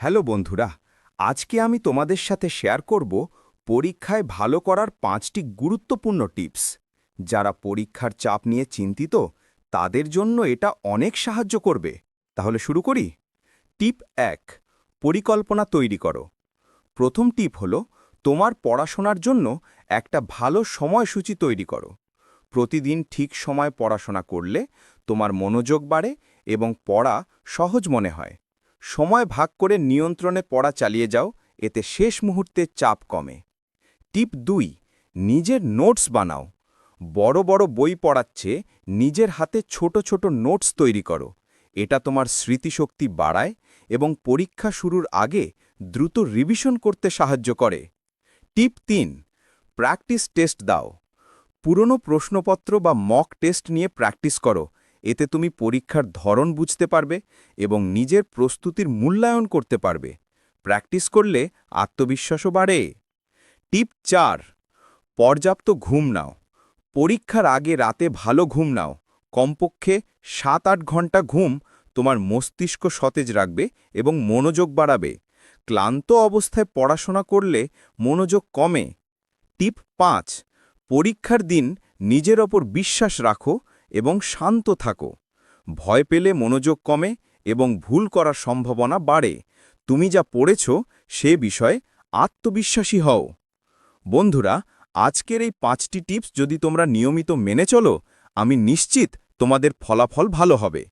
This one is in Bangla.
হ্যালো বন্ধুরা, আজকে আমি তোমাদের সাথে শেয়ার করব পরীক্ষায় ভালো করার পাঁচটি গুরুত্বপূর্ণ টিপস। যারা পরীক্ষার চাপ নিয়ে চিন্তিত, তাদের জন্য এটা অনেক সাহায্য করবে। তাহলে শুরু করি। টিপ এক, পরিকল্পনা তৈরি করো। প্রথম টিপ হল, তোমার পড়াশোনার জন্য একটা ভালো সময়সূচি তৈরি করো। প্রতিদিন ঠিক সময় পড়াশোনা করলে তোমার মনোযোগ বাড়ে এবং পড়া সহজ মনে হয়। সময় ভাগ করে নিয়ন্ত্রণে পড়া চালিয়ে যাও, এতে শেষ মুহূর্তে চাপ কমে। টিপ দুই, নিজের নোটস বানাও। বড় বড় বই পড়াচ্ছে, নিজের হাতে ছোট ছোট নোটস তৈরি করো। এটা তোমার স্মৃতিশক্তি বাড়ায় এবং পরীক্ষা শুরুর আগে দ্রুত রিভিশন করতে সাহায্য করে। টিপ তিন প্র্যাকটিস টেস্ট দাও। পুরনো প্রশ্নপত্র বা মক টেস্ট নিয়ে প্র্যাকটিস করো। এতে তুমি পরীক্ষার ধরন বুঝতে পারবে এবং নিজের প্রস্তুতির মূল্যায়ন করতে পারবে। প্র্যাকটিস করলে আত্মবিশ্বাসও বাড়ে। টিপ চার, পর্যাপ্ত ঘুম নাও। পরীক্ষার আগে রাতে ভালো ঘুম নাও। কমপক্ষে সাত আট ঘণ্টা ঘুম তোমার মস্তিষ্ক সতেজ রাখবে এবং মনোযোগ বাড়াবে। ক্লান্ত অবস্থায় পড়াশোনা করলে মনোযোগ কমে। টিপ পাঁচ, পরীক্ষার দিন নিজের ওপর বিশ্বাস রাখো এবং শান্ত থাকো। ভয় পেলে মনোযোগ কমে এবং ভুল করার সম্ভাবনা বাড়ে। তুমি যা পড়েছ সে বিষয়ে আত্মবিশ্বাসী হও। বন্ধুরা, আজকের এই পাঁচটি টিপস যদি তোমরা নিয়মিত মেনে চলো, আমি নিশ্চিত তোমাদের ফলাফল ভালো হবে।